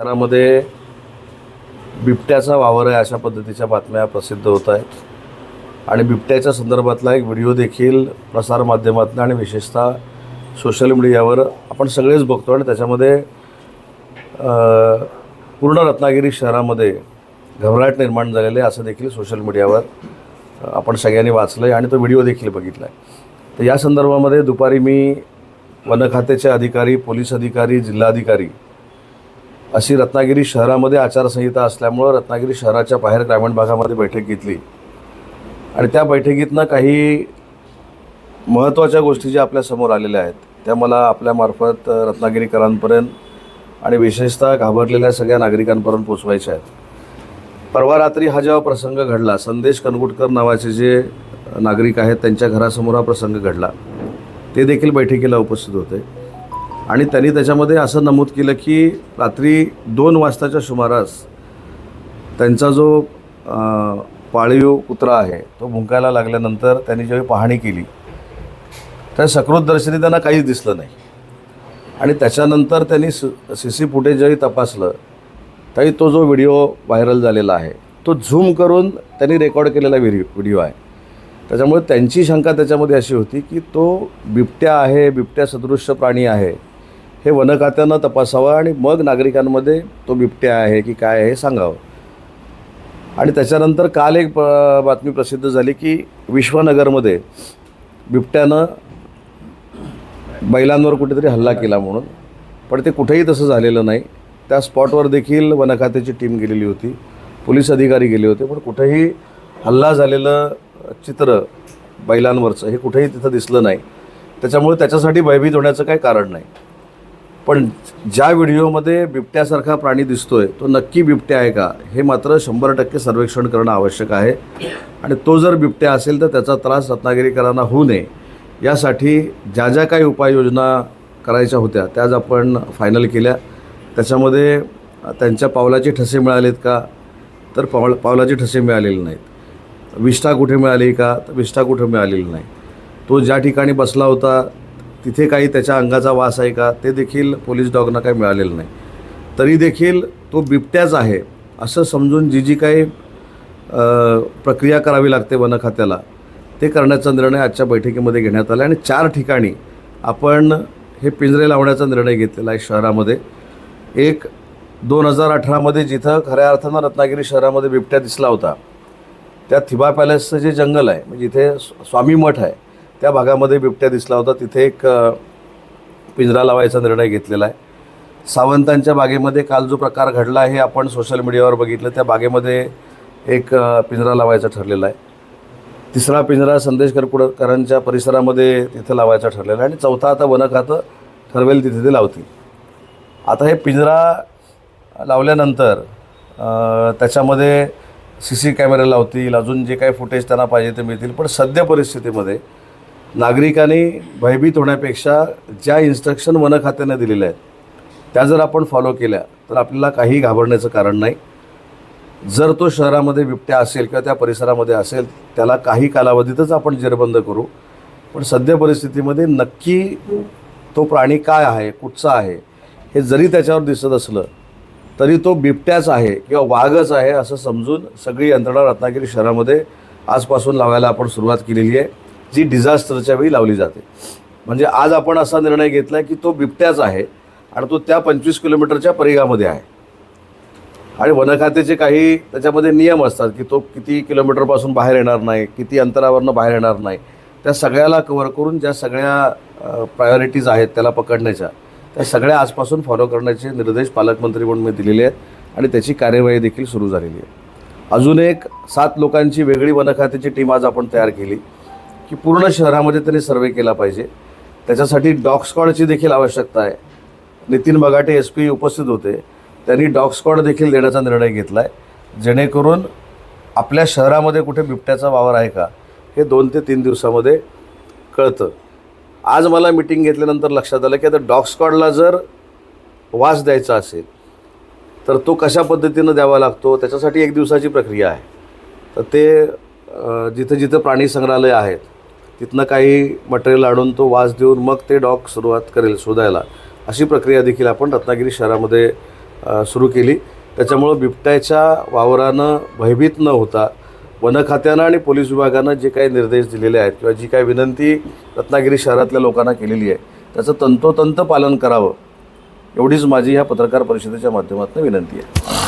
शहरामध्ये बिबट्याचा वावर आहे अशा पद्धतीच्या बातम्या प्रसिद्ध होत आहेत. आणि बिबट्याच्या संदर्भातला एक व्हिडिओ देखील प्रसारमाध्यमातून आणि विशेषतः सोशल मीडियावर आपण सगळेच बघतो आणि त्याच्यामध्ये पूर्ण रत्नागिरी शहरामध्ये घबराट निर्माण झालेले आहे असं देखील सोशल मीडियावर आपण सगळ्यांनी वाचलं आहे आणि तो व्हिडिओ देखील बघितला आहे तर या संदर्भामध्ये दुपारी मी वन खात्याचे अधिकारी पोलीस अधिकारी जिल्हाधिकारी अशी रत्नागिरी शहरामध्ये आचारसंहिता असल्यामुळं रत्नागिरी शहराच्या बाहेर ग्रामीण भागामध्ये बैठक घेतली. आणि त्या बैठकीतनं काही महत्त्वाच्या गोष्टी ज्या आपल्यासमोर आलेल्या आहेत त्या मला आपल्यामार्फत रत्नागिरीकरांपर्यंत आणि विशेषतः घाबरलेल्या सगळ्या नागरिकांपर्यंत पोचवायच्या आहेत. परवा रात्री हा जेव्हा प्रसंग घडला संदेश कनगुटकर नावाचे जे नागरिक आहेत त्यांच्या घरासमोर हा प्रसंग घडला. ते देखील बैठकीला उपस्थित होते. आणि त्यांनी त्याच्यामध्ये असं नमूद केलं की रात्री दोन वाजताच्या सुमारास त्यांचा जो पाळीव कुत्रा आहे तो भुंकायला लागल्यानंतर त्यांनी ज्यावेळी पाहणी केली तर सकृतदर्शनी त्यांना काहीच दिसलं नाही. आणि त्याच्यानंतर त्यांनी सी सी फुटेज ज्यावेळी तपासलं तरी तो जो व्हिडिओ व्हायरल झालेला आहे तो झूम करून त्यांनी रेकॉर्ड केलेला व्हिडिओ व्हिडिओ आहे. त्याच्यामुळे त्यांची शंका त्याच्यामध्ये अशी होती की तो बिबट्या आहे बिबट्या सदृश्य प्राणी आहे हे वन खात्यानं तपासावं आणि मग नागरिकांमध्ये तो बिबट्या आहे की काय आहे हे सांगावं. आणि त्याच्यानंतर काल एक बातमी प्रसिद्ध झाली की विश्वनगरमध्ये बिबट्यानं बैलांवर कुठेतरी हल्ला केला म्हणून. पण ते कुठेही तसं झालेलं नाही. त्या स्पॉटवर देखील वन खात्याची टीम गेलेली होती. पोलीस अधिकारी गेले होते पण कुठेही हल्ला झालेलं चित्र बैलांवरचं हे कुठेही तिथं दिसलं नाही. त्याच्यामुळे त्याच्यासाठी भयभीत होण्याचं काही कारण नाही. पण ज्या व्हिडिओमध्ये बिबट्यासारखा प्राणी दिसतोय तो नक्की बिबट्या आहे का? हे मात्र शंभर टक्के सर्वेक्षण करणं आवश्यक आहे. आणि तो जर बिबट्या असेल तर त्याचा त्रास रत्नागिरीकरांना होऊ नये. यासाठी ज्या ज्या काही उपाययोजना करायच्या होत्या त्या आज आपण फायनल केल्या. त्याच्यामध्ये त्यांच्या पावलाचे ठसे मिळालेत का? तर पावल पावलाचे ठसे मिळालेले नाहीत. विष्ठा कुठे मिळाली का? तर विष्ठा कुठे मिळालेली नाही. तो ज्या ठिकाणी बसला होता तिथे काही त्याच्या अंगाचा वास आहे का ते देखील पोलीस डॉगना काही मिळालेलं नाही. तरी देखील तो बिबट्याच आहे असं समजून जी जी काही प्रक्रिया करावी लागते वन खात्याला ते करण्याचा निर्णय आजच्या बैठकीमध्ये घेण्यात आला आणि चार ठिकाणी आपण हे पिंजरे लावण्याचा निर्णय घेतलेला आहे शहरामध्ये. एक दोन हजार अठरामध्ये जिथं खऱ्या अर्थानं रत्नागिरी शहरामध्ये बिबट्या दिसला होता त्या थिबा पॅलेसचं जे जंगल आहे म्हणजे जिथे स्वामी मठ आहे त्या भागामध्ये बिबट्या दिसला होता. तिथे एक पिंजरा लावायचा निर्णय घेतलेला आहे. सावंतांच्या बागेमध्ये काल जो प्रकार घडला हे आपण सोशल मीडियावर बघितलं. त्या बागेमध्ये एक पिंजरा लावायचा ठरलेला आहे. तिसरा पिंजरा संदेश करकुडकरांच्या परिसरामध्ये तिथे लावायचा ठरलेला आहे. आणि चौथा आता वन खातं ठरवेल तिथे ते लावतील. आता हे पिंजरा लावल्यानंतर त्याच्यामध्ये सी सी कॅमेरे लावतील. अजून जे काही फुटेज त्यांना पाहिजे ते मिळतील. पण सद्य परिस्थितीमध्ये नागरिकांनी भयभीत होण्यापेक्षा ज्या इन्स्ट्रक्शन वन खात्याने दिलेल्या आहेत त्या जर आपण फॉलो केल्या तर आपल्याला काही घाबरण्याचं कारण नाही. जर तो शहरामध्ये बिबट्या असेल किंवा त्या परिसरामध्ये असेल त्याला काही कालावधीतच आपण जेरबंद करू. पण सध्या परिस्थितीमध्ये नक्की तो प्राणी काय आहे कुठचा आहे हे जरी त्याच्यावर दिसत असलं तरी तो बिबट्याच आहे किंवा वाघच आहे असं समजून सगळी यंत्रणा रत्नागिरी शहरामध्ये आजपासून लावायला आपण सुरुवात केलेली आहे. जी डिझास्टरच्या वेळी लावली जाते. म्हणजे आज आपण असा निर्णय घेतला आहे की तो बिबट्याच आहे आणि तो त्या पंचवीस किलोमीटरच्या परिघामध्ये आहे. आणि वन खात्याचे काही त्याच्यामध्ये नियम असतात की तो किती किलोमीटरपासून बाहेर येणार नाही किती अंतरावरनं बाहेर येणार नाही. त्या सगळ्याला कवर करून ज्या सगळ्या प्रायोरिटीज आहेत त्याला पकडण्याच्या त्या सगळ्या आजपासून फॉलो करण्याचे निर्देश पालकमंत्री म्हणून मी दिलेले आहेत आणि त्याची कार्यवाही देखील सुरू झालेली आहे. अजून एक सात लोकांची वेगळी वन खात्याची टीम आज आपण तयार केली. की पूर्ण शहरामध्ये त्यांनी सर्वे केला पाहिजे. त्याच्यासाठी डॉग स्क्वॉडची देखील आवश्यकता आहे. नितीन बगाटे एस पी उपस्थित होते. त्यांनी डॉग स्क्वॉड देखील देण्याचा निर्णय घेतला आहे जेणेकरून आपल्या शहरामध्ये कुठे बिबट्याचा वावर आहे का हे दोन ते तीन दिवसामध्ये कळतं. आज मला मिटिंग घेतल्यानंतर लक्षात आलं की आता डॉग स्क्वॉडला जर वास द्यायचा असेल तर तो कशा पद्धतीनं द्यावा लागतो त्याच्यासाठी एक दिवसाची प्रक्रिया आहे. तर ते जिथं जिथं प्राणी संग्रहालय आहेत तिथनं काही मटेरियल आणून तो वास देऊन मग ते डॉग सुरुवात करेल शोधायला. अशी प्रक्रिया देखील आपण रत्नागिरी शहरामध्ये सुरू केली. त्याच्यामुळं बिबट्याच्या वावरानं भयभीत न होता वन खात्यानं आणि पोलीस विभागानं जे काही निर्देश दिलेले आहेत किंवा जी काही विनंती रत्नागिरी शहरातल्या लोकांना केलेली आहे त्याचं तंतोतंत पालन करावं एवढीच माझी ह्या पत्रकार परिषदेच्या माध्यमातून विनंती आहे.